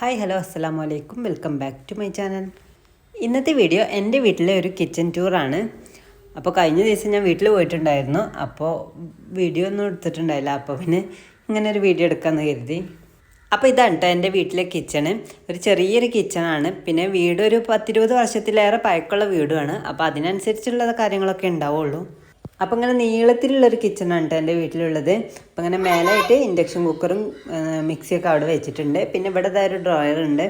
Hi hello അസ്സാം വലൈക്കും welcome back to my channel. ഇന്നത്തെ വീഡിയോ എന്റെ വീട്ടിലെ ഒരു കിച്ചൺ ടൂറാണ് അപ്പോൾ കഴിഞ്ഞ ദിവസം ഞാൻ വീട്ടിൽ പോയിട്ടുണ്ടായിരുന്നു. അപ്പോൾ വീഡിയോ ഒന്നും എടുത്തിട്ടുണ്ടായില്ല. അപ്പോൾ പിന്നെ ഇങ്ങനെ ഒരു വീഡിയോ എടുക്കാമെന്ന് കരുതി. അപ്പോൾ ഇതാണ് കേട്ടോ എന്റെ വീട്ടിലെ കിച്ചണ് ഒരു ചെറിയൊരു കിച്ചണാണ് പിന്നെ വീട് ഒരു പത്തിരുപത് വർഷത്തിലേറെ പഴക്കമുള്ള വീടുമാണ്. അപ്പോൾ അതിനനുസരിച്ചുള്ള കാര്യങ്ങളൊക്കെ ഉണ്ടാവുള്ളൂ. അപ്പോൾ ഇങ്ങനെ നീളത്തിലുള്ളൊരു കിച്ചണാണ് കേട്ടോ എന്റെ വീട്ടിലുള്ളത്. അപ്പം ഇങ്ങനെ മേലായിട്ട് ഇൻഡക്ഷൻ കുക്കറും മിക്സിയൊക്കെ അവിടെ വെച്ചിട്ടുണ്ട്. പിന്നെ ഇവിടെ ഇതായൊരു ഡ്രോയർ ഉണ്ട്.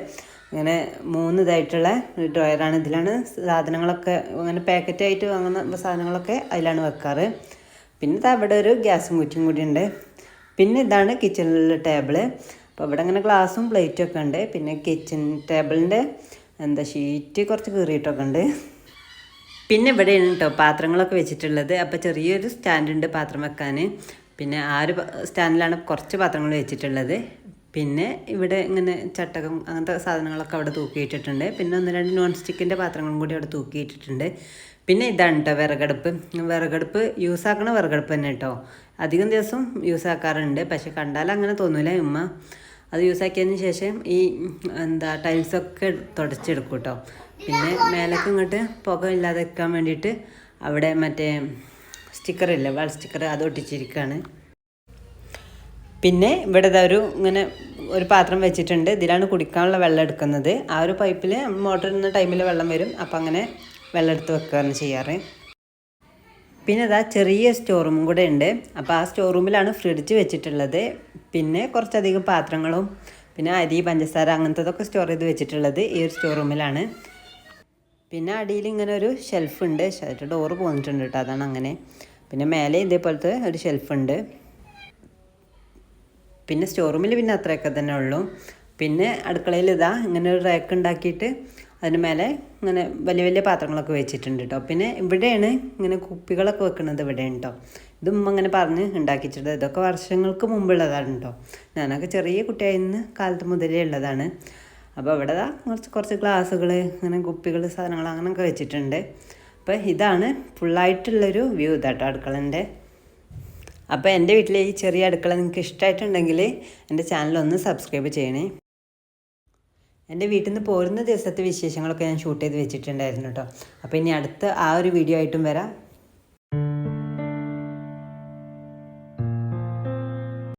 ഇങ്ങനെ മൂന്ന് ഇതായിട്ടുള്ള ഡ്രോയറാണ് ഇതിലാണ് സാധനങ്ങളൊക്കെ അങ്ങനെ പാക്കറ്റായിട്ട് വാങ്ങുന്ന സാധനങ്ങളൊക്കെ അതിലാണ് വെക്കാറ്. പിന്നെ അവിടെ ഒരു ഗ്യാസും കുറ്റും കൂടി ഉണ്ട്. പിന്നെ ഇതാണ് കിച്ചണിലുള്ള ടേബിൾ അപ്പോൾ ഇവിടെ അങ്ങനെ ഗ്ലാസും പ്ലേറ്റും ഒക്കെ ഉണ്ട്. പിന്നെ കിച്ചൺ ടേബിളിന്റെ എന്താ ഷീറ്റ് കുറച്ച് കീറിയിട്ടൊക്കെ ഉണ്ട്. പിന്നെ ഇവിടെയാണ് കേട്ടോ പാത്രങ്ങളൊക്കെ വെച്ചിട്ടുള്ളത്. അപ്പോൾ ചെറിയൊരു സ്റ്റാൻഡ് ഉണ്ട് പാത്രം വെക്കാൻ. പിന്നെ ആ ഒരു സ്റ്റാൻഡിലാണ് കുറച്ച് പാത്രങ്ങൾ വെച്ചിട്ടുള്ളത്. പിന്നെ ഇവിടെ ഇങ്ങനെ ചട്ടകം അങ്ങനത്തെ സാധനങ്ങളൊക്കെ അവിടെ തൂക്കിയിട്ടിട്ടുണ്ട്. പിന്നെ ഒന്ന് രണ്ട് നോൺ സ്റ്റിക്കിന്റെ പാത്രങ്ങളും കൂടി അവിടെ തൂക്കിയിട്ടിട്ടുണ്ട്. പിന്നെ ഇതാണ് കേട്ടോ വിറകടുപ്പ്. വിറകടുപ്പ് യൂസ് ആക്കണ വിറകടുപ്പ് തന്നെ കേട്ടോ അധികം ദിവസം യൂസ് ആക്കാറുണ്ട്. പക്ഷെ കണ്ടാൽ അങ്ങനെ തോന്നൂല ഉമ്മ. അത് യൂസ് ആക്കിയതിന് ശേഷം ഈ എന്താ ടൈൽസൊക്കെ തുടച്ചെടുക്കും കേട്ടോ പിന്നെ മേലേക്ക് ഇങ്ങോട്ട് പുക ഇല്ലാതെ വെക്കാൻ വേണ്ടിയിട്ട് അവിടെ മറ്റേ സ്റ്റിക്കറില്ലേ വാൾ സ്റ്റിക്കർ അത് ഒട്ടിച്ചിരിക്കുകയാണ് പിന്നെ ഇവിടെ ഒരു ഇങ്ങനെ ഒരു പാത്രം വെച്ചിട്ടുണ്ട്. ഇതിലാണ് കുടിക്കാനുള്ള വെള്ളം എടുക്കുന്നത്. ആ ഒരു പൈപ്പിൽ മോട്ടർ ഇടുന്ന ടൈമിൽ വെള്ളം വരും. അപ്പം അങ്ങനെ വെള്ളം എടുത്ത് വെക്കുകയാണ് ചെയ്യാറ്. പിന്നെ അതാ ചെറിയ സ്റ്റോർ റൂമും കൂടെ ഉണ്ട്. അപ്പോൾ ആ സ്റ്റോർ റൂമിലാണ് ഫ്രിഡ്ജ് വെച്ചിട്ടുള്ളത്. പിന്നെ കുറച്ചധികം പാത്രങ്ങളും പിന്നെ അരി പഞ്ചസാര അങ്ങനത്തതൊക്കെ സ്റ്റോർ ചെയ്ത് വെച്ചിട്ടുള്ളത് ഈ ഒരു സ്റ്റോർ റൂമിലാണ് പിന്നെ അടിയിൽ ഇങ്ങനെ ഒരു ഷെൽഫ് ഉണ്ട്. ഡോറ് പോന്നിട്ടുണ്ട് കേട്ടോ. അതാണ് അങ്ങനെ. പിന്നെ മേലെ ഇതേപോലത്തെ ഒരു ഷെൽഫ് ഉണ്ട്. പിന്നെ സ്റ്റോർ റൂമിൽ പിന്നെ അത്രയൊക്കെ തന്നെ ഉള്ളൂ. പിന്നെ അടുക്കളയിൽ ഇതാ ഇങ്ങനെ ഒരു റാക്ക് ഉണ്ടാക്കിയിട്ട് അതിന് മേലെ ഇങ്ങനെ വലിയ വലിയ പാത്രങ്ങളൊക്കെ വെച്ചിട്ടുണ്ട് കേട്ടോ പിന്നെ ഇവിടെയാണ് ഇങ്ങനെ കുപ്പികളൊക്കെ വെക്കുന്നത് ഇവിടെയാണ് കേട്ടോ ഇതും അങ്ങനെ പറഞ്ഞ് ഉണ്ടാക്കിച്ചിട്ട് ഇതൊക്കെ വർഷങ്ങൾക്ക് മുമ്പുള്ളതാണ് കേട്ടോ ഞാനൊക്കെ ചെറിയ കുട്ടിയായിരുന്ന കാലത്ത് മുതലേ ഉള്ളതാണ്. അപ്പോൾ ഇവിടെ കുറച്ച് കുറച്ച് ഗ്ലാസ്സുകൾ അങ്ങനെ കുപ്പികൾ സാധനങ്ങൾ അങ്ങനെയൊക്കെ വെച്ചിട്ടുണ്ട്. അപ്പോൾ ഇതാണ് ഫുള്ളായിട്ടുള്ളൊരു വ്യൂ ഇതാട്ടോ അടുക്കളന്റെ. അപ്പോൾ എന്റെ വീട്ടിലെ ഈ ചെറിയ അടുക്കള നിങ്ങൾക്ക് ഇഷ്ടമായിട്ടുണ്ടെങ്കിൽ എന്റെ ചാനൽ ഒന്ന് സബ്സ്ക്രൈബ് ചെയ്യണേ. എന്റെ വീട്ടിൽ നിന്ന് പോരുന്ന ദിവസത്തെ വിശേഷങ്ങളൊക്കെ ഞാൻ ഷൂട്ട് ചെയ്ത് വെച്ചിട്ടുണ്ടായിരുന്നു കേട്ടോ അപ്പോൾ ഇനി അടുത്ത ആ ഒരു വീഡിയോ ആയിട്ടും വരാം.